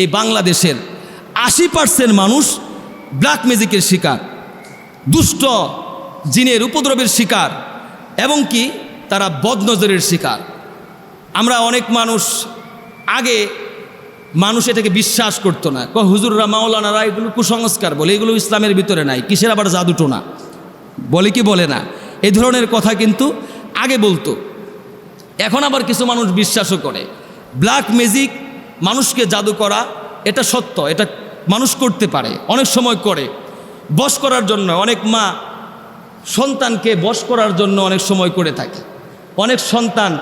এই বাংলাদেশের আশি পার্সেন্ট মানুষ ব্ল্যাক ম্যাজিকের শিকার, দুষ্ট জিনের উপদ্রবের শিকার, এবং কি তারা বদনজরের শিকার। আমরা অনেক মানুষ আগে মানুষ এটাকে বিশ্বাস করতো না। ক হুজুররা মাওলানারা এগুলো কুসংস্কার বলে, এগুলো ইসলামের ভিতরে নাই, কিসের আবার জাদুটো না বলে কি বলে না। এই ধরনের কথা কিন্তু আগে বলতো। এখন আবার কিছু মানুষ বিশ্বাসও করে। ব্ল্যাক ম্যাজিক মানুষকে জাদু করা, এটা সত্য, এটা মানুষ করতে পারে, অনেক সময় করে। বশ করার জন্য, অনেক মা সন্তানকে বশ করার জন্য অনেক সময় করে থাকে। অনেক সন্তান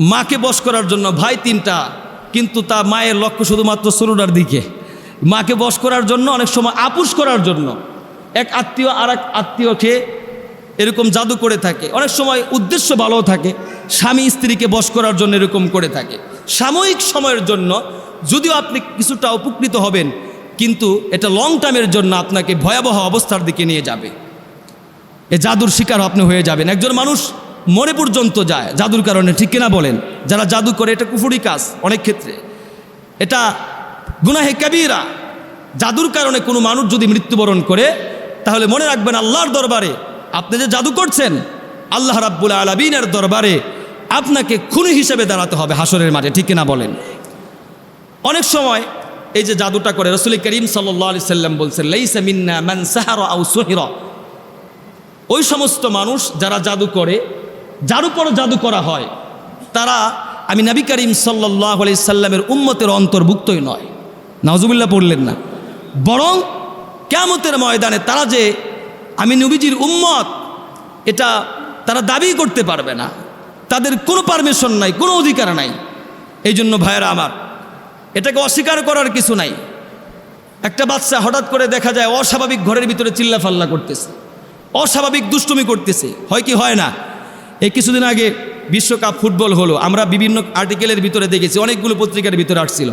মাকে বশ করার জন্য, ভাই তিনটা, কিন্তু তা মায়ের লক্ষ্য শুধুমাত্র সরুডার দিকে। মাকে বশ করার জন্য, অনেক সময় আপুস করার জন্য। এক আত্মীয় আর এক আত্মীয়কে এরকম জাদু করে থাকে। অনেক সময় উদ্দেশ্য ভালো থাকে, স্বামী স্ত্রীকে বশ করার জন্য এরকম করে থাকে। সাময়িক সময়ের জন্য যদিও আপনি কিছুটা উপকৃত হবেন, কিন্তু এটা লং টার্মের জন্য আপনাকে ভয়াবহ অবস্থার দিকে নিয়ে যাবে। এ জাদুর শিকার আপনি হয়ে যাবেন। একজন মানুষ মরে পর্যন্ত যায়, জাদুর কারণে, ঠিক কিনা বলেন? যারা জাদু করে, এটা কুফুরি কাজ অনেক ক্ষেত্রে। এটা গুনাহে কাবিরা। জাদুর কারণে কোনো মানুষ যদি মৃত্যুবরণ করে, তাহলে মনে রাখবেন আল্লাহর দরবারে আপনি যে জাদু করছেন, আল্লাহ রাব্বুল আলমিনের দরবারে আপনাকে খুনি হিসেবে দাঁড়াতে হবে হাসরের মাঠে, ঠিক কিনা বলেন? অনেক সময় এই যে জাদুটা করে রসুল করিম সাল্লি সাল্লাম বলছেন, লাইসা মিন্না মান সাহারা আউ সহিরা। ওই সমস্ত মানুষ যারা জাদু করে, যার উপরও জাদু করা হয়, তারা আমি নবী করিম সাল্লাহ আলি সাল্লামের উম্মতের অন্তর্ভুক্তই নয়। নজুবিল্লা পড়লেন না। বরং কেমতের ময়দানে তারা যে আমি নবীজির উম্মত, এটা তারা দাবি করতে পারবে না। তাদের কোনো পারমিশন নাই, কোনো অধিকার নাই। এই জন্য ভাইয়েরা আমার, এটাকে অস্বীকার করার কিছু নাই। একটা বাচ্চা হঠাৎ করে দেখা যায় অস্বাভাবিক ঘরের ভিতরে চিল্লাফাল্লা করতেছে, অস্বাভাবিক দুষ্টুমি করতেছে, হয় কি হয় না? এই কিছুদিন আগে বিশ্বকাপ ফুটবল হলো, আমরা বিভিন্ন আর্টিকেলের ভিতরে দেখেছি, অনেকগুলো পত্রিকার ভিতরে আসছিল,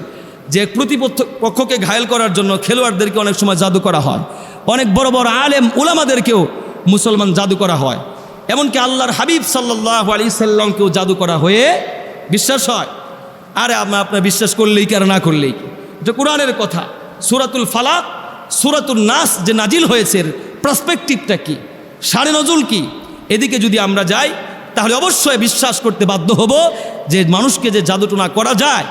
যে প্রতিপক্ষ পক্ষকে ঘায়েল করার জন্য খেলোয়াড়দেরকে অনেক সময় জাদু করা হয়। অনেক বড় বড় আলেম উলামাদেরকেও মুসলমান জাদু করা হয়। এমনকি আল্লাহর হাবিব সাল্লাহ আলি সাল্লামকেও জাদু করা হয়ে বিশ্বাস হয়। আরে আমরা আপনার বিশ্বাস করলেই কি, আর না করলেই যে কোরআনের কথা। সুরাতুল ফালাক সুরাতুল নাস যে নাজিল হয়েছে পার্সপেক্টিভটা কি? সাড়ে নজুল কি? এদিকে যদি আমরা যাই, তাহলে অবশ্যই বিশ্বাস করতে বাধ্য হব যে মানুষকে যে জাদুটোনা করা যায়,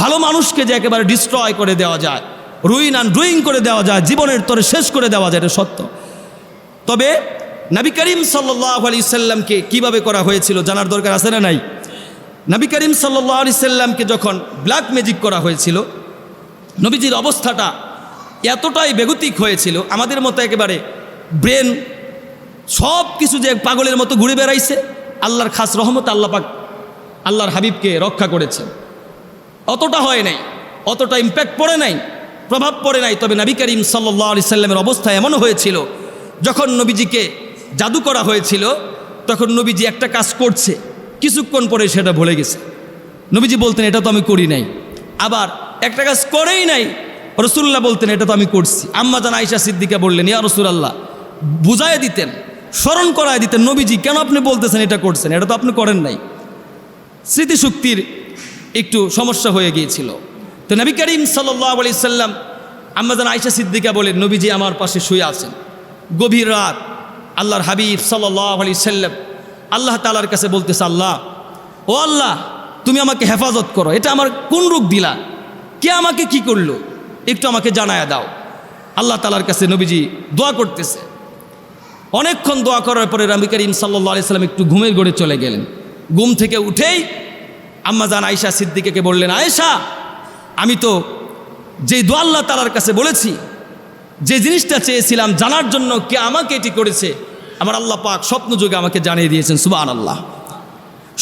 ভালো মানুষকে যে একেবারে ডিস্ট্রয় করে দেওয়া যায় রুইন অ্যান্ড ড্রয়িং করে দেওয়া যায়, জীবনের তরে শেষ করে দেওয়া যায়, এটা সত্য। তবে নবী করিম সাল্লাহ আলি সাল্লামকে কীভাবে করা হয়েছিল জানার দরকার আছে না নাই? নবী করিম সাল্লাহ আলি সাল্লামকে যখন ব্ল্যাক ম্যাজিক করা হয়েছিল, নবীজির অবস্থাটা এতটাই বেগতিক হয়েছিল, আমাদের মতো একেবারে ব্রেন সব কিছু যে পাগলের মতো ঘুরে বেড়াইছে, আল্লাহর খাস রহমত আল্লাহ পাক, আল্লাহর হাবিবকে রক্ষা করেছে অতটা হয় নাই, অতটা ইম্প্যাক্ট পড়ে নাই, প্রভাব পড়ে নাই, তবে নবী করিম সাল্লাহ আলি সাল্লামের অবস্থা এমন হয়েছিল, যখন নবীজিকে জাদু করা হয়েছিল, তখন নবীজি একটা কাজ করছে। কিছুক্ষণ পরে সেটা ভুলে গেছে। নবীজি বলতেন, এটা তো আমি করি নাই। আবার একটা কাজ করেই নাই। রসুল্লাহ বলতেন, এটা তো আমি করছি। আম্মা জান আইসা সিদ্দিকা বললেন, ইয়া রসুল্লাহ বুঝাই দিতেন, স্মরণ করায় দিতেন, নবীজি কেন আপনি বলতেছেন এটা করছেন? এটা তো আপনি করেন নাই। স্মৃতিশক্তির একটু সমস্যা হয়ে গিয়েছিল। তো নবী করিম সাল্লাহ আলি সাল্লাম আম্মাজান আয়সা সিদ্দিকা বলেন, নবীজি আমার পাশে শুয়ে আছেন। গভীর রাত আল্লাহর হাবিব সাল্লাহ সাল্লাম আল্লাহ তালার কাছে বলতেছে, আল্লাহ, ও আল্লাহ, তুমি আমাকে হেফাজত করো। এটা আমার কোন রূপ দিলা? কে আমাকে কি করল? একটু আমাকে জানায়া দাও। আল্লাহ তালার কাছে নবীজি দোয়া করতেছে। অনেকক্ষণ দোয়া করার পরে রামি করিম সাল্লাহ সাল্লাম একটু ঘুমের গড়ে চলে গেলেন। ঘুম থেকে উঠেই আম্মা জান আয়সা সিদ্দিকে বললেন, আয়েশা, আমি তো যে দোয়া আল্লাহ তালার কাছে বলেছি যে জিনিসটা চেয়েছিলাম জানার জন্য কে আমাকে এটি করেছে, আমার আল্লাহ পাক স্বপ্ন যুগে আমাকে জানিয়ে দিয়েছেন সুবাহ আল্লাহ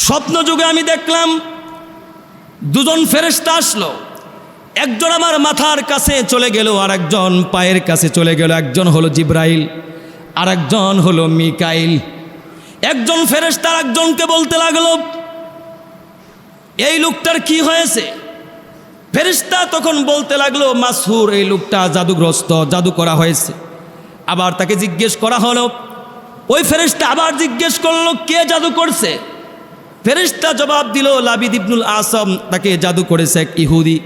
স্বপ্ন যুগে আমি দেখলাম দুজন ফেরেস্তা আসলো। একজন আমার মাথার কাছে চলে গেল আর একজন পায়ের কাছে চলে গেল, একজন হলো জিব্রাইল আর একজন হলো মিকাইল। একজন ফেরেস্তার একজনকে বলতে লাগল, এই লোকটার কি হয়েছে? ফেরিস্তা তখন বলতে লাগল, মাসহুর এই লোকটা জাদুগ্রস্ত, জাদু করা হয়েছে। আবার তাকে জিজ্ঞেস করা হলো, ওই ফেরিস্তা আবার জিজ্ঞেস করল, কে জাদু করছে? ফেরিস্তা জবাব দিল, লাবিদ ইবনুল আসম তাকে জাদু করেছে এক ইহুদি।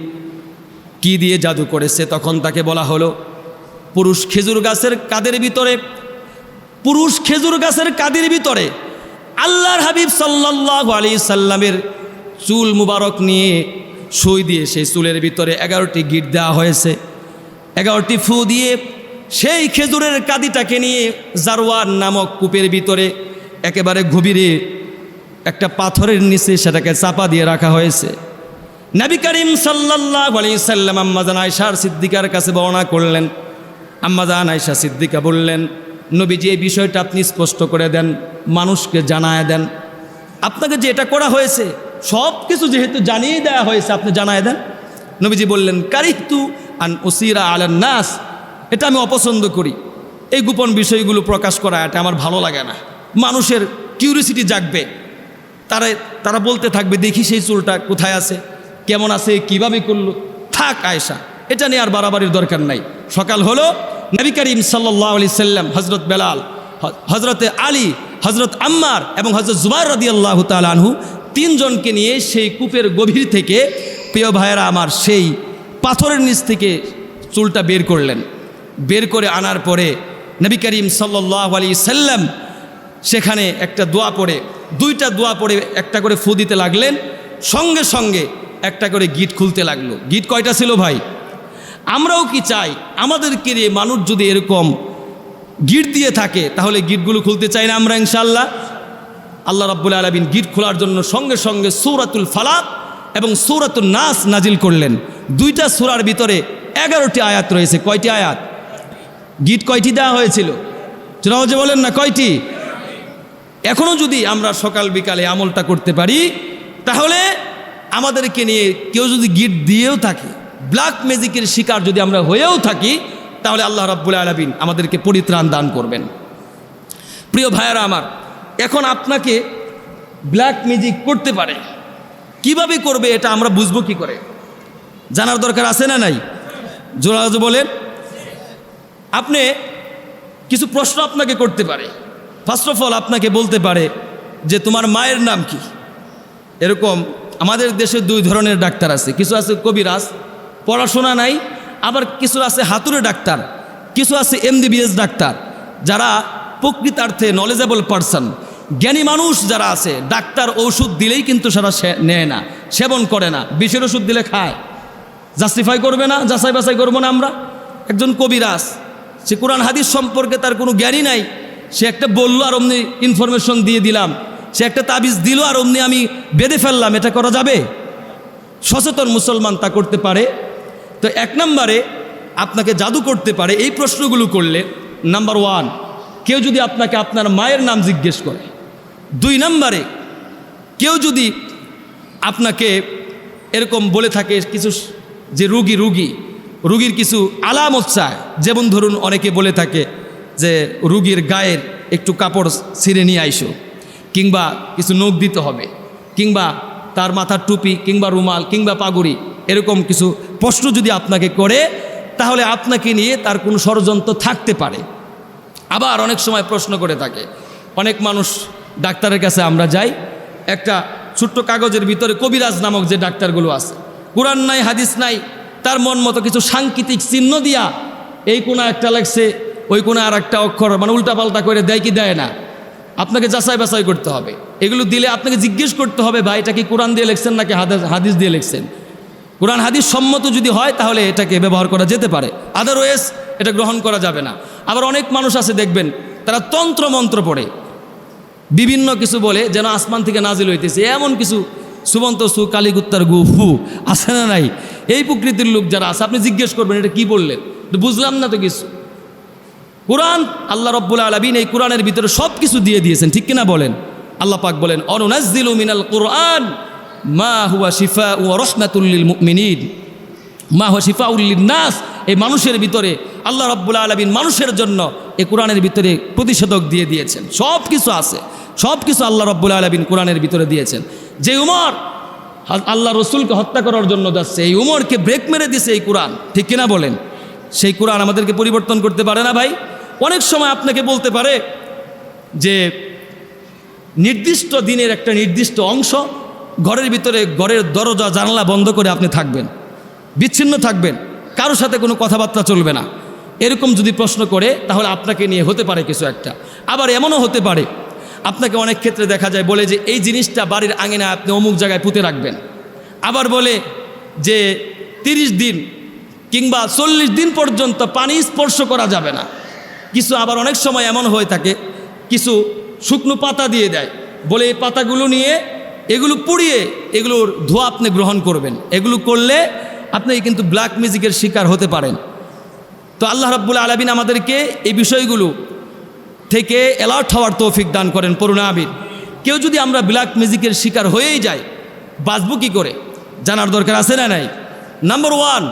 কি দিয়ে জাদু করেছে? তখন তাকে বলা হলো, পুরুষ খেজুর গাছের কাদের ভিতরে, পুরুষ খেজুর গাছের কাদের ভিতরে। আল্লাহর হাবিব সাল্লাহ আলী সাল্লামের চুল মুবারক নিয়ে সই দিয়ে সেই চুলের ভিতরে এগারোটি গিট দেওয়া হয়েছে। এগারোটি ফু দিয়ে সেই খেজুরের কাদিটাকে নিয়ে জারোয়ার নামক কূপের ভিতরে একেবারে গভীরে একটা পাথরের নিচে সেটাকে চাপা দিয়ে রাখা হয়েছে। নবী করিম সাল্লাহ আলী সাল্লাম আম্মাজান আয়সার সিদ্দিকার কাছে বর্ণনা করলেন। আম্মাজান আয়সা সিদ্দিকা বললেন নবীজি এই বিষয়টা আপনি স্পষ্ট করে দেন, মানুষকে জানায় দেন। আপনাকে যে এটা করা হয়েছে সব কিছু যেহেতু জানিয়ে দেওয়া হয়েছে, আপনি জানায় দেন। নবীজি বললেন, কারিহতু আন ওসিরা আলান নাস। এটা আমি অপছন্দ করি। এই গোপন বিষয়গুলো প্রকাশ করা এটা আমার ভালো লাগে না। মানুষের কিউরিসিটি জাগবে। তারা তারা বলতে থাকবে, দেখি সেই চুলটা কোথায় আছে? কেমন আছে? কীভাবে করল? থাক আয়সা এটা নিয়ে আর বাড়াবাড়ির দরকার নাই। সকাল হলো, নবী করিম সাল্লাহ আলি সাল্লাম হজরত বেলাল হজরতে আলী হজরত আম্মার এবং হজরত জুবাই রদি আল্লাহ তালহু তিনজনকে নিয়ে সেই কূপের গভীর থেকে, প্রিয় ভাইয়েরা আমার, সেই পাথরের নিচ থেকে চুলটা বের করলেন। বের করে আনার পরে নবী করিম সাল্লাহ আলী সাল্লাম সেখানে একটা দোয়া পড়ে, দুইটা দোয়া পড়ে, একটা করে ফু দিতে লাগলেন, সঙ্গে সঙ্গে একটা করে গিট খুলতে লাগল। গিট কয়টা ছিল ভাই? আমরাও কি চাই? আমাদেরকে নিয়ে মানুষ যদি এরকম গিট দিয়ে থাকে, তাহলে গিটগুলো খুলতে চাই না আমরা ইনশাল্লাহ আল্লাহ রাব্বুল আলমিন গিট খোলার জন্য সঙ্গে সঙ্গে সৌরাতুল ফালাক এবং সৌরাতুল নাস নাজিল করলেন। দুইটা সুরার ভিতরে এগারোটি আয়াত রয়েছে। কয়টি আয়াত? গিট কয়টি দেওয়া হয়েছিল? যে বলেন না, কয়টি? এখনও যদি আমরা সকাল বিকালে আমলটা করতে পারি, তাহলে আমাদেরকে নিয়ে কেউ যদি গিট দিয়েও থাকে, ব্ল্যাক ম্যাজিকের শিকার যদি আমরা হয়েও থাকি, তাহলে আল্লাহ রাব্বুল আলমিন আমাদেরকে পরিত্রাণ দান করবেন। প্রিয় ভাইয়ারা আমার এখন আপনাকে ব্ল্যাক ম্যাজিক করতে পারে। কীভাবে করবে এটা আমরা বুঝব কি করে? জানার দরকার আছে না নাই? জোরাজ বলেন। আপনি কিছু প্রশ্ন আপনাকে করতে পারে। ফার্স্ট অফ অল আপনাকে বলতে পারে যে তোমার মায়ের নাম কি? এরকম আমাদের দেশে দুই ধরনের ডাক্তার আছে। কিছু আছে কবিরাজ, পড়াশোনা নাই, আবার কিছু আছে হাতুড়ে ডাক্তার, কিছু আছে এমডিবিএস ডাক্তার, যারা প্রকৃতার্থে নলেজেবল পারসন জ্ঞানী মানুষ যারা আছে, ডাক্তার ঔষধ দিলেই কিন্তু সেটা নেয় না, সেবন করে না। বিষের ওষুধ দিলে খায়। জাস্টিফাই করবে না, যাচাই বাছাই করব না আমরা। একজন কবিরাজ, সে কোরআন হাদিস সম্পর্কে তার কোনো জ্ঞানই নাই। সে একটা বলল আর অমনি ইনফরমেশন দিয়ে দিলাম। সে একটা তাবিজ দিল আর অমনি আমি বেঁধে ফেললাম। এটা করা যাবে? সচেতন মুসলমান তা করতে পারে। তো এক নম্বরে আপনাকে জাদু করতে পারে। এই প্রশ্নগুলো করলে নাম্বার ওয়ান কেউ যদি আপনাকে আপনার মায়ের নাম জিজ্ঞেস করে দুই নম্বরে কেউ যদি আপনাকে এরকম বলে থাকে কিছু যে রুগী রুগী, রুগীর কিছু আলামত চায়। যেমন ধরুন অনেকে বলে থাকে যে রুগীর গায়ের একটু কাপড় ছিঁড়ে নিয়ে আইসো, কিংবা কিছু নখ দিতে হবে, কিংবা তার মাথার টুপি, কিংবা রুমাল, কিংবা পাগুড়ি, এরকম কিছু প্রশ্ন যদি আপনাকে করে, তাহলে আপনাকে নিয়ে তার কোনো ষড়যন্ত্র থাকতে পারে। আবার অনেক সময় প্রশ্ন করে থাকে, অনেক মানুষ ডাক্তারের কাছে আমরা যাই। একটা ছোট্ট কাগজের ভিতরে কবিরাজ নামক যে ডাক্তারগুলো আছে। কোরআন নাই, হাদিস নাই, তার মন মতো কিছু সাংকেতিক চিহ্ন দিয়া এই কোনা একটা লাগছে, ওই কোনা আর একটা অক্ষর মানে উল্টাপাল্টা করে দেয় কি দেয় না। আপনাকে যাচাই বাছাই করতে হবে। এগুলো দিলে আপনাকে জিজ্ঞেস করতে হবে, ভাই, এটা কি কোরআন দিয়ে লিখছেন নাকি হাদিস দিয়ে লিখছেন? কোরআন, হাদিস সম্মত যদি হয়, তাহলে এটাকে ব্যবহার করা যেতে পারে। আদারওয়েজ এটা গ্রহণ করা যাবে না। আবার অনেক মানুষ আছে, দেখবেন, তারা তন্ত্র মন্ত্র পড়ে। বিভিন্ন কিছু বলে যেন আসমান থেকে নাজিল হইতেছে। এমন কিছু সুমন্ত সু কালীগুত্তার গু, হু, আছে না নাই? এই প্রকৃতির লোক যারা আছে, আপনি জিজ্ঞেস করবেন, এটা কি বললেন? বুঝলাম না তো কিছু। কোরআন আল্লাহ রব্বুল আলমিন এই কোরআনের ভিতরে সব কিছু দিয়ে দিয়েছেন, ঠিক কিনা বলেন? আল্লাহ পাক বলেন অনুনাজিল মিনাল কোরআন মা হুয়া শিফা ও রহমাতুল্লিল মুমিনিন। মা হুয়া শিফা উল্লিন নাস, এই মানুষের ভিতরে আল্লাহ রব্বুল আলমিন মানুষের জন্য এই কোরআনের ভিতরে প্রতিষেধক দিয়ে দিয়েছেন। সব কিছু আছে। সব কিছু আল্লাহ রব্বুল আলমিন কোরআনের ভিতরে দিয়েছেন। যে উমর আল্লাহ রসুলকে হত্যা করার জন্য যাচ্ছে, এই উমরকে ব্রেক মেরে দিছে এই কোরআন। ঠিক কিনা বলেন? সেই কোরআন আমাদেরকে পরিবর্তন করতে পারে না ভাই? অনেক সময় আপনাকে বলতে পারে যে নির্দিষ্ট দিনের একটা নির্দিষ্ট অংশ ঘরের ভিতরে ঘরের দরজা, জানলা বন্ধ করে আপনি থাকবেন। বিচ্ছিন্ন থাকবেন। কারোর সাথে কোনো কথাবার্তা চলবে না। এরকম যদি প্রশ্ন করে, তাহলে আপনাকে নিয়ে হতে পারে কিছু একটা। আবার এমনও হতে পারে আপনাকে অনেক ক্ষেত্রে দেখা যায় বলে যে এই জিনিসটা বাড়ির আঙিনা আপনি অমুক জায়গায় পুঁতে রাখবেন। আবার বলে যে তিরিশ দিন কিংবা চল্লিশ দিন পর্যন্ত পানি স্পর্শ করা যাবে না। কিছু আবার অনেক সময় এমন হয়ে থাকে, কিছু শুকনো পাতা দিয়ে দেয়। বলে এই পাতাগুলো নিয়ে এগুলো পুড়িয়ে এগুলোর ধোয়া আপনি গ্রহণ করবেন। এগুলো করলে আপনি কিন্তু ব্ল্যাক মিউজিকের শিকার হতে পারেন। তো আল্লাহ রাব্বুল আলমিন আমাদেরকে এই বিষয়গুলো থেকে অ্যালার্ট হওয়ার তৌফিক দান করেন করুণা আবির কেউ যদি আমরা ব্ল্যাক মিউজিকের শিকার হয়েই যাই, বাঁচবো কী করে? জানার দরকার আছে না নাই? নাম্বার ওয়ান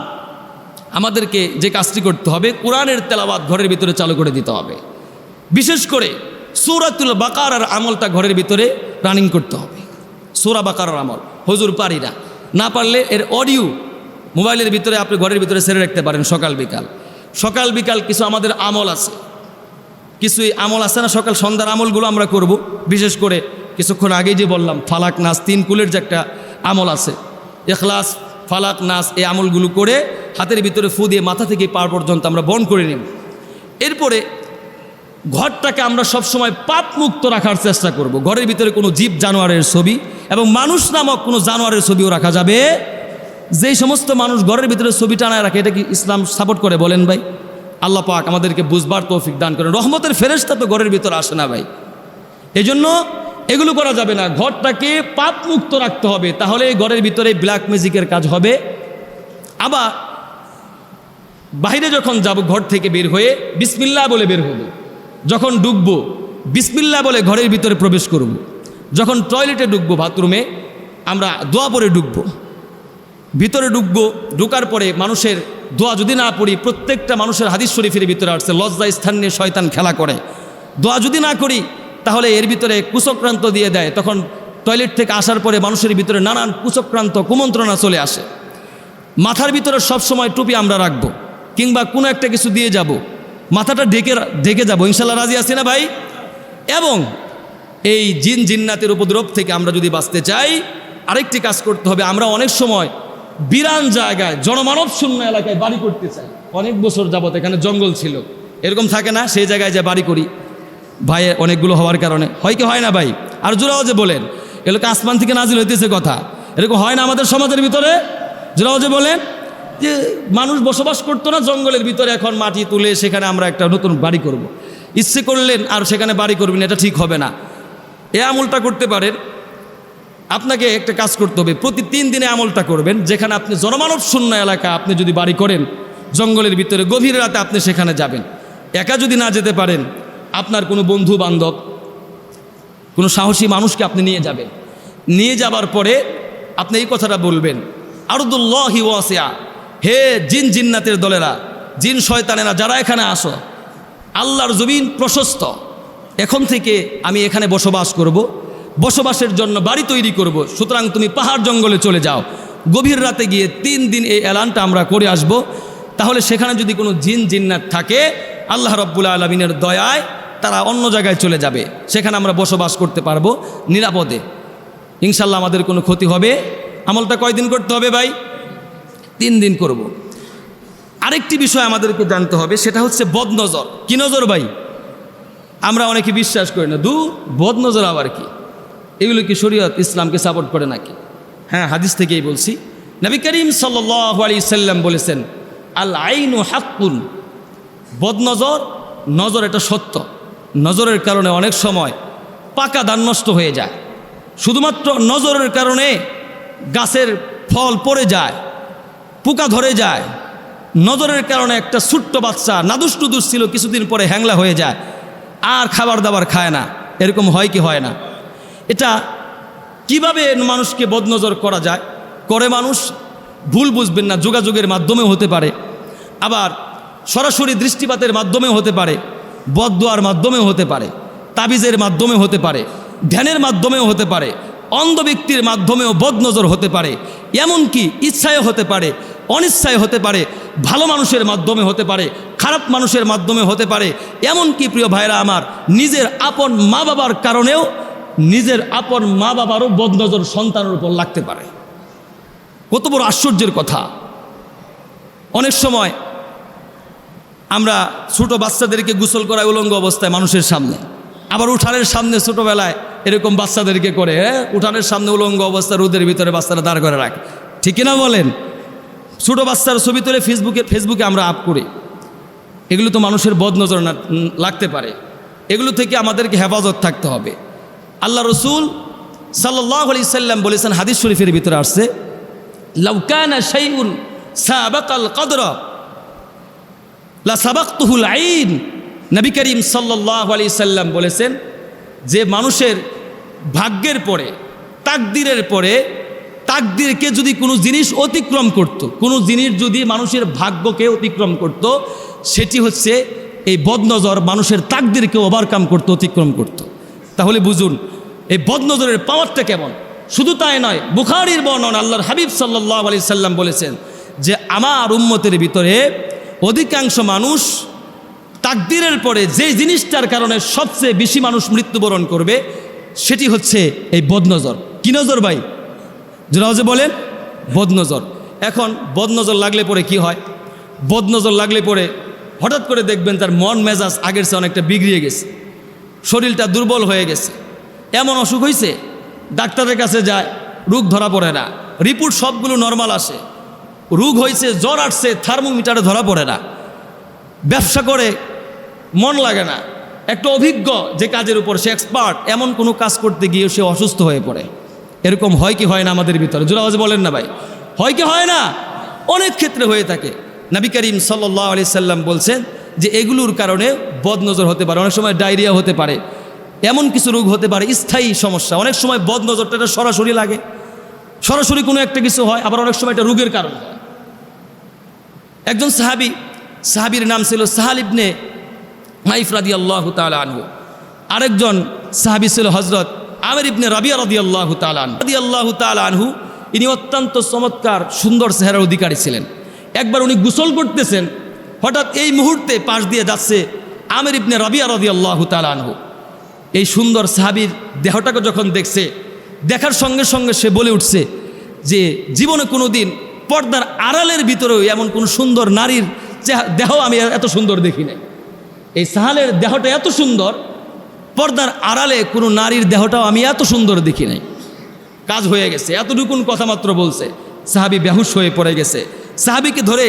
আমাদেরকে যে কাজটি করতে হবে, কোরআনের তেলাবাদ ঘরের ভিতরে চালু করে দিতে হবে। বিশেষ করে সৌরাতুল বাকার আর আমলটা ঘরের ভিতরে রানিং করতে হবে। সোরা বাকার আমল, হজুর পারি না না পারলে এর অডিও মোবাইলের ভিতরে আপনি ঘরের ভিতরে সেরে রাখতে পারেন সকাল বিকাল। সকাল বিকাল কিছু আমাদের আমল আছে। কিছু আমল আছে না, সকাল সন্ধ্যার আমলগুলো আমরা করব। বিশেষ করে কিছুক্ষণ আগেই যে বললাম, ফালাক নাচ তিন কুলের যে একটা আমল আছে। এখলাস ফালাক নাচ এই আমলগুলো করে হাতের ভিতরে ফু দিয়ে মাথা থেকে পার পর্যন্ত আমরা বন করে নেব। এরপরে ঘরটাকে আমরা সবসময় পাপ মুক্ত রাখার চেষ্টা করব। ঘরের ভিতরে কোনো জীব জানোয়ারের ছবি এবং মানুষ নামক কোনো জানোয়ারের ছবিও রাখা যাবে। যেই সমস্ত মানুষ ঘরের ভিতরে ছবি টানায় রাখে, এটা কি ইসলাম সাপোর্ট করে বলেন ভাই? আল্লাহ পাক আমাদেরকে বুঝবার তৌফিক দান করেন। রহমতের ফেরেশতা তো ঘরের ভিতরে আসে না ভাই। এই জন্য এগুলো করা যাবে না। ঘরটাকে পাপ মুক্ত রাখতে হবে। তাহলে এই ঘরের ভিতরে ব্ল্যাক ম্যাজিকের কাজ হবে। আবার বাইরে যখন যাব, ঘর থেকে বের হয়ে বিসমিল্লা বলে বের হব। যখন ডুববো বিসমিল্লা বলে ঘরের ভিতরে প্রবেশ করব। যখন টয়লেটে ঢুকবো বাথরুমে আমরা দোয়া পরে ঢুকবো ভিতরে ঢুকবো ঢুকার পরে মানুষের দোয়া যদি না পড়ি, প্রত্যেকটা মানুষের হাদিস শরীফের ভিতরে আসছে, লজ্জা, স্থান নিয়ে শয়তান খেলা করে। দোয়া যদি না করি, তাহলে এর ভিতরে কুচক্রান্ত দিয়ে দেয়। তখন টয়লেট থেকে আসার পরে মানুষের ভিতরে নানান কুচক্রান্ত কুমন্ত্রণা চলে আসে। মাথার ভিতরে সব সময় টুপি আমরা রাখব, কিংবা কোনো একটা কিছু দিয়ে যাব। মাথাটা ঢেকে ঢেকে যাব। ইনশাল্লাহ রাজি আছি না ভাই? এবং এই জিন জিন্নাতের উপদ্রব থেকে আমরা যদি বাঁচতে চাই, আরেকটি কাজ করতে হবে। আমরা অনেক সময় বিরান জায়গায়, জনমানব শূন্য এলাকায় বাড়ি করতে চাই। অনেক বছর যাবত এখানে জঙ্গল ছিল। এরকম থাকে না, সেই জায়গায় যে বাড়ি করি। ভাই, অনেকগুলো হওয়ার কারণে। হয় কি হয় না ভাই? আর জোরাও যে বলেন এগুলোকে আসমান থেকে নাজিল হইতেছে কথা। এরকম হয় না আমাদের সমাজের ভিতরে? জোরাও যে বলেন, যে মানুষ বসবাস করতো না জঙ্গলের ভিতরে, এখন মাটি তুলে সেখানে আমরা একটা নতুন বাড়ি করব। ইচ্ছে করলেন আর সেখানে বাড়ি করবেন, এটা ঠিক হবে না। এ আমলটা করতে পারেন আপনাকে একটা কাজ করতে হবে প্রতি তিন দিনে আমলটা করবেন, যেখানে আপনি জনমানব শূন্য এলাকা আপনি যদি বাড়ি করেন, জঙ্গলের ভিতরে গভীর রাতে আপনি সেখানে যাবেন একা যদি না যেতে পারেন, আপনার কোনো বন্ধু বান্ধব কোনো সাহসী মানুষকে আপনি নিয়ে যাবেন নিয়ে যাবার পরে আপনি এই কথাটা বলবেন, আরদুল্লাহি ওয়াসিয়া, হে জিন জিন্নাতের দলেরা, জিন শয়তানেরা, যারা এখানে আসো, আল্লাহর জমিন প্রশস্ত, এখন থেকে আমি এখানে বসবাস করব। বসবাসের জন্য বাড়ি তৈরি করব। সুতরাং তুমি পাহাড় জঙ্গলে চলে যাও। গভীর রাতে গিয়ে তিন দিন এই এলানটা আমরা করে আসব। তাহলে সেখানে যদি কোনো জিন জিন্নাত থাকে, আল্লাহ রব্বুল আলমিনের দয়ায় তারা অন্য জায়গায় চলে যাবে। সেখানে আমরা বসবাস করতে পারব নিরাপদে। ইনশাল্লাহ আমাদের কোনো ক্ষতি হবে। আমলটা কয়দিন করতে হবে ভাই? তিন দিন করব। আরেকটি বিষয় আমাদেরকে জানতে হবে, সেটা হচ্ছে বদনজর। কি নজর ভাই? আমরা অনেকে বিশ্বাস করি না। দু বদনজর আবার কি? এগুলো কি শরীয়ত? ইসলামকে সাপোর্ট করে নাকি? হ্যাঁ হাদিস থেকেই বলছি। নবী করিম সাল্লাহ আলি সাল্লাম বলেছেন, আল আইনু হাক্কুন। বদনজর, নজর এটা সত্য। নজরের কারণে অনেক সময় পাকা দান নষ্ট হয়ে যায়। শুধুমাত্র নজরের কারণে গাছের ফল পড়ে যায়, পোকা ধরে যায়। নজরের কারণে একটা ছোট্ট বাচ্চা নাদুস টুদুস ছিল, কিছুদিন পরে হ্যাংলা হয়ে যায়, আর খাবার দাবার খায় না। এরকম হয় কি হয় না? এটা কীভাবে মানুষকে বদনজর করা যায়? করে মানুষ ভুল বুঝবেন না, যোগাযোগের মাধ্যমেও হতে পারে। আবার সরাসরি দৃষ্টিপাতের মাধ্যমেও হতে পারে, বদদোয়ার মাধ্যমেও হতে পারে, তাবিজের মাধ্যমে হতে পারে, ধ্যানের মাধ্যমেও হতে পারে, অন্ধ ব্যক্তির মাধ্যমেও বদনজর হতে পারে, এমনকি ইচ্ছায় হতে পারে, অনিচ্ছায় হতে পারে, ভালো মানুষের মাধ্যমে হতে পারে, খারাপ মানুষের মাধ্যমে হতে পারে, এমনকি প্রিয় ভাইরা আমার, নিজের আপন মা বাবার কারণেও নিজের আপন মা বাবারও বদনজর সন্তানের উপর লাগতে পারে। কত বড় আশ্চর্যের কথা। অনেক সময় আমরা ছোট বাচ্চাদেরকে গোসল করাই উলঙ্গ অবস্থায় মানুষের সামনে, আবার উঠানের সামনে ছোটোবেলায় এরকম বাচ্চাদেরকে করে হ্যাঁ? উঠানের সামনে উলঙ্গ অবস্থা রোদের ভিতরে বাচ্চারা দাঁড় করে রাখে। ঠিক কিনা বলেন? ছোট বাচ্চার ছবি তুলে ফেসবুকে ফেসবুকে আমরা আপ করি। এগুলো তো মানুষের বদনজর লাগতে পারে। এগুলো থেকে আমাদেরকে হেফাজত থাকতে হবে। আল্লাহ রসুল সাল্লাহ সাল্লাম বলেছেন, হাদিস শরীফের ভিতরে আসছে লাউকানা শাইউন সাবাকাল কদর, লা সাবাকতুহুল আইন নবী করিম সাল্লাহ সাল্লাম বলেছেন, যে মানুষের ভাগ্যের পরে, তাকদিরের পরে, তাকদিরকে যদি কোনো জিনিস অতিক্রম করত। কোনো জিনিস যদি মানুষের ভাগ্যকে অতিক্রম করত। সেটি হচ্ছে এই বদনজর মানুষের তাকদিরকে ওভারকাম করত, অতিক্রম করত। তাহলে বুঝুন এই বদনজরের পাওয়ারটা কেমন? শুধু তাই নয়, বুখারির বর্ণন আল্লাহর হাবিব সাল্লাহ আলি সাল্লাম বলেছেন যে আমার উম্মতের ভিতরে অধিকাংশ মানুষ তাকদিরের পরে যে জিনিসটার কারণে সবচেয়ে বেশি মানুষ মৃত্যুবরণ করবে, সেটি হচ্ছে এই বদনজর। কি নজর ভাই? যে বলেন, বদনজর। এখন বদনজর লাগলে পরে কি হয়? বদনজর লাগলে পরে হঠাৎ করে দেখবেন তার মন মেজাজ আগের চেয়ে অনেকটা বিগড়িয়ে গেছে। শরীরটা দুর্বল হয়ে গেছে। এমন অসুখ হয়েছে ডাক্তারের কাছে যায়, রোগ ধরা পড়ে না। রিপোর্ট সবগুলো নর্মাল আসে। রোগ হয়েছে জ্বর আসছে, থার্মোমিটারে ধরা পড়ে না। ব্যবসা করে, মন লাগে না। একটা অভিজ্ঞ যে কাজের উপর, সে এক্সপার্ট এমন কোনো কাজ করতে গিয়ে সে অসুস্থ হয়ে পড়ে। এরকম হয় কি হয় না আমাদের ভিতরে? জোরাবাজ বলেন না ভাই। হয় কি হয় না? অনেক ক্ষেত্রে হয়ে থাকে। নবী করিম সাল্লাহ আলি সাল্লাম বলছেন যে, এগুলোর কারণে বদনজর হতে পারে। অনেক সময় ডায়রিয়া হতে পারে। এমন কিছু রোগ হতে পারে, স্থায়ী সমস্যা। অনেক সময় বদনজরটা এটা সরাসরি লাগে। সরাসরি কোনো একটা কিছু হয়, আবার অনেক সময় এটা রোগের কারণ একজন সাহাবি, সাহাবির নাম ছিল সাহালিবনে মাইফ রাদি আল্লাহ আনহু। আরেকজন সাহাবি ছিল হজরত আমের ইবনে রাবিয়া রাদি আল্লাহ তালান রাদি আল্লাহ আনহু, ইনি অত্যন্ত চমৎকার, সুন্দর চেহারার অধিকারী ছিলেন। একবার উনি গোসল করতেছেন, হঠাৎ এই মুহূর্তে পাশ দিয়ে যাচ্ছে আমের ইবনে রাবিয়া রাদি আল্লাহ আনহু। এই সুন্দর সাহাবির দেহটাকে যখন দেখছে, দেখার সঙ্গে সঙ্গে সে বলে উঠছে যে জীবনে কোনো দিন পর্দার আড়ালের ভিতরেও এমন কোন সুন্দর নারীর দেহ আমি এত সুন্দর দেখি নাই। এই সাহালের দেহটা এত সুন্দর, পর্দার আড়ালে কোনো নারীর দেহটাও আমি এত সুন্দর দেখি নাই। কাজ হয়ে গেছে, এতটুকুন কথা মাত্র বলছে, সাহাবি বেহুশ হয়ে পড়ে গেছে। সাহাবিকে ধরে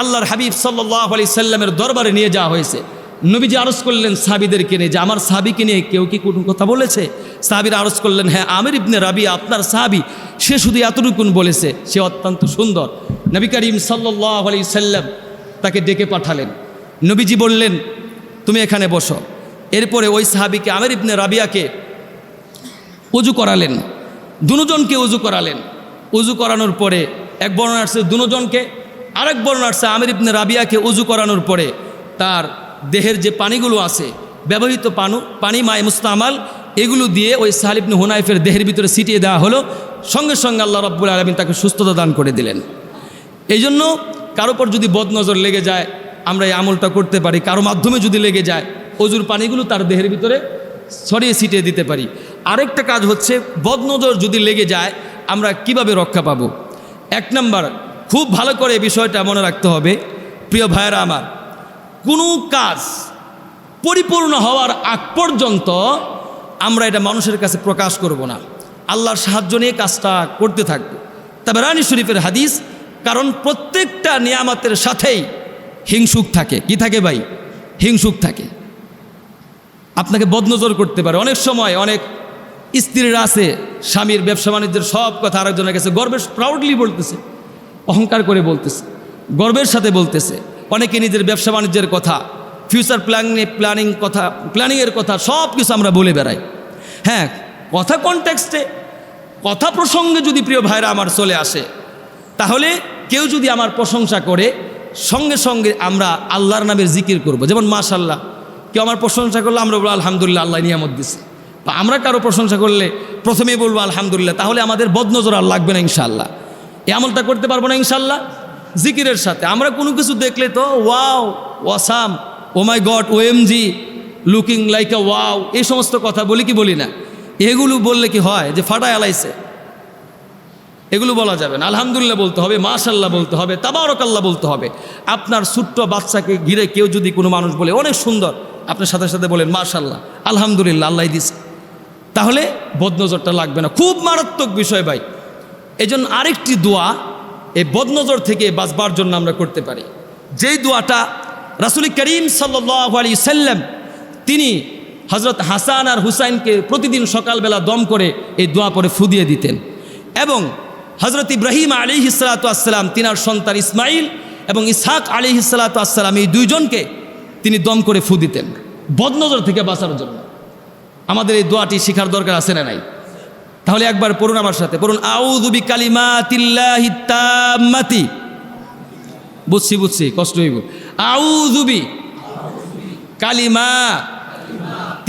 আল্লাহর হাবিব সাল্লাহ আলি সাল্লামের দরবারে নিয়ে যাওয়া হয়েছে। নবীজি আরজ করলেন সাহাবিদেরকে নিয়ে যে আমার সাহাবিকে নিয়ে কেউ কি কোনো কথা বলেছে? সাহাবিরা আরজ করলেন হ্যাঁ আমির ইবনে রাবি আপনার সাহাবি, সে শুধু এতটুকুন বলেছে, সে অত্যন্ত সুন্দর। নবী করিম সাল্লাহ আলি সাল্লাম তাকে ডেকে পাঠালেন। নবীজি বললেন, তুমি এখানে বসো। এরপরে ওই সাহাবিকে, আমির ইবনে রাবিয়াকে উজু করালেন। দুজনকে উজু করালেন। উজু করানোর পরে এক বর্ণনা আসছে দুজনকে, আরেক বর্ণনা আসছে আমির ইবনে রাবিয়াকে উজু করানোর পরে তার দেহের যে পানিগুলো আছে, ব্যবহৃত পানু, পানি মায় মুস্তামাল, এগুলো দিয়ে ওই সাহালিবনে হুনাইফের দেহের ভিতরে ছিটিয়ে দেওয়া হলো। সঙ্গে সঙ্গে আল্লাহ রব্বুল আলমিন তাকে সুস্থতা দান করে দিলেন। এই জন্য কারও পর যদি বদনজর লেগে যায়, আমরা এই আমলটা করতে পারি। কারও মাধ্যমে যদি লেগে যায়, অজুর পানিগুলো তার দেহের ভিতরে ছড়িয়ে ছিটিয়ে দিতে পারি। আরেকটা কাজ হচ্ছে, বদনজর যদি লেগে যায়, আমরা কীভাবে রক্ষা পাবো? এক নাম্বার, খুব ভালো করে বিষয়টা মনে রাখতে হবে। প্রিয় ভাইয়েরা আমার কোনো কাজ পরিপূর্ণ হওয়ার আগ পর্যন্ত আমরা এটা মানুষের কাছে প্রকাশ করব না। আল্লাহর সাহায্য নিয়ে কাজটা করতে থাকব। তবে রানী শরীফের হাদিস, কারণ প্রত্যেকটা নিয়ামতের সাথেই হিংসুক থাকে। কি থাকে ভাই? হিংসুক থাকে। আপনাকে বদনজর করতে পারে। অনেক সময় অনেক স্ত্রীরা আছে, স্বামীর ব্যবসা বাণিজ্যের সব কথা আরেকজনের কাছে গর্বের প্রাউডলি বলতেছে, অহংকার করে বলতেছে, গর্বের সাথে বলতেছে। অনেকে নিজের ব্যবসা বাণিজ্যের কথা ফিউচার প্ল্যানিং প্ল্যানিং কথা প্ল্যানিংয়ের কথা সব কিছু আমরা বলে বেড়াই। হ্যাঁ কথা কনটেক্সটে কথা প্রসঙ্গে যদি প্রিয় ভাইরা আমার চলে আসে, তাহলে কেউ যদি আমার প্রশংসা করে, সঙ্গে সঙ্গে আমরা আল্লাহর নামের জিকির করব। যেমন মাশাল্লাহ কেউ আমার প্রশংসা করলে আমরা বলব, আলহামদুলিল্লাহ, আল্লাহ নিয়ামত দিছে। বা আমরা কারও প্রশংসা করলে প্রথমেই বলব, আলহামদুলিল্লাহ, তাহলে আমাদের বদনজর আর লাগবে না ইনশাল্লাহ এই আমলটা করতে পারব না ইনশাল্লাহ জিকিরের সাথে। আমরা কোনো কিছু দেখলে তো, wow, awesome, oh my god O M G looking like a wow, এই সমস্ত কথা বলি কি বলি না। এগুলো বললে কি হয় যে ফাটায় আলাইছে। এগুলো বলা যাবে না। আলহামদুলিল্লাহ বলতে হবে মাশাল্লাহ বলতে হবে, তাবারকাল্লাহ বলতে হবে। আপনার ছোট্ট বাচ্চাকে ঘিরে কেউ যদি কোনো মানুষ বলে, অনেক সুন্দর, আপনার সাথে সাথে বলেন মাশাল্লাহ আলহামদুলিল্লাহ, আল্লাহ দিছে। তাহলে বদনজরটা লাগবে না। খুব মারাত্মক বিষয় ভাই। এই জন্য আরেকটি দোয়া এই বদনজর থেকে বাঁচবার জন্য আমরা করতে পারি। যেই দোয়াটা রাসুল করিম সাল্লাহ আলী সাল্লাম, তিনি হজরত হাসান আর হুসাইনকে প্রতিদিন সকালবেলা দম করে এই দোয়া পরে ফুদিয়ে দিতেন এবং হজরত ইব্রাহিম আলী হিসালাতাম তিনার সন্তান ইসমাইল এবং ইসহাক আলী হিসালাতাম এই দুইজনকে তিনি দম করে ফু দিতেন বদনজর থেকে বাঁচার জন্য। আমাদের এই দোয়াটি শেখার দরকার আছে না নাই? তাহলে একবার পড়ুন আমার সাথে। পড়ুন আউদুবি কালিমা তিল্লাহিতাম্মাতি বুঝছি বুঝছি, কষ্ট হইব। আউদুবি কালিমা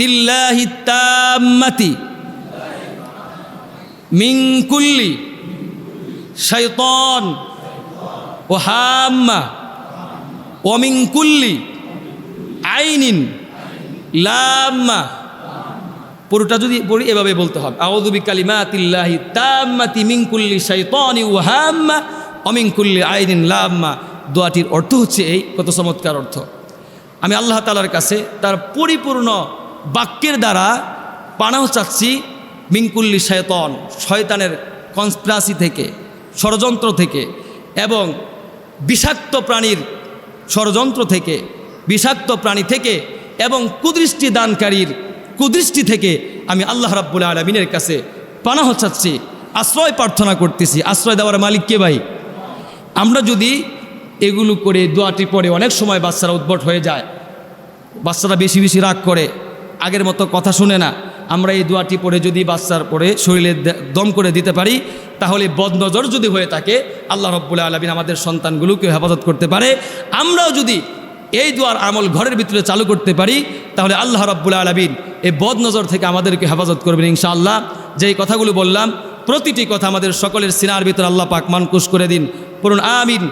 তিল্লাহি তাম্মাতি মিন কুল্লি শাইতান ও হাম্মা ওমিন কুল্লি আইনিন লাম্মা। পুরোটা যদি পড়ি, এভাবে বলতে হবে। আউযুবি কালিমাতিল্লাহি তাম্মাতি মিন কুল্লি শাইতানি ওয়া হাম্মা ওয়া মিন আইনিন লাম্মা। দোয়াটির অর্থ হচ্ছে এই, কত চমৎকার অর্থ। আমি আল্লাহ তালার কাছে তার পরিপূর্ণ বাক্যের দ্বারা পানাও চাচ্ছি মিনকুল্লি শয়তন শয়তানের কনস্পিরাসি থেকে, ষড়যন্ত্র থেকে এবং বিষাক্ত প্রাণীর ষড়যন্ত্র থেকে, বিষাক্ত প্রাণী থেকে এবং কুদৃষ্টি দানকারীর কুদৃষ্টি থেকে আমি আল্লাহ রাব্বুল আলমিনের কাছে পানাহ চাচ্ছি, আশ্রয় প্রার্থনা করতেছি। আশ্রয় দেওয়ার মালিক কে ভাই? আমরা যদি এগুলো করে দোয়াটি পরে অনেক সময় বাচ্চারা উদ্ভট হয়ে যায়, বাচ্চারা বেশি বেশি রাগ করে, আগের মতো কথা শুনে না, আমরা এই দোয়াটি পরে যদি বাচ্চার পরে শরীরে দম করে দিতে পারি, তাহলে বদনজর যদি হয়ে থাকে, আল্লাহ রব্বুল্লাহ আলমিন আমাদের সন্তানগুলোকে হেফাজত করতে পারে। আমরাও যদি এই দোয়ার আমল ঘরের ভিতরে চালু করতে পারি, তাহলে আল্লাহ রাব্বুল আলমিন এই বদ নজর থেকে আমাদেরকে হেফাজত করবেন ইনশাআল্লাহ। যেই কথাগুলো বললাম, প্রতিটি কথা আমাদের সকলের সিনার ভিতরে আল্লাহ পাক মানকুশ করে দিন। পুরুন আমিন।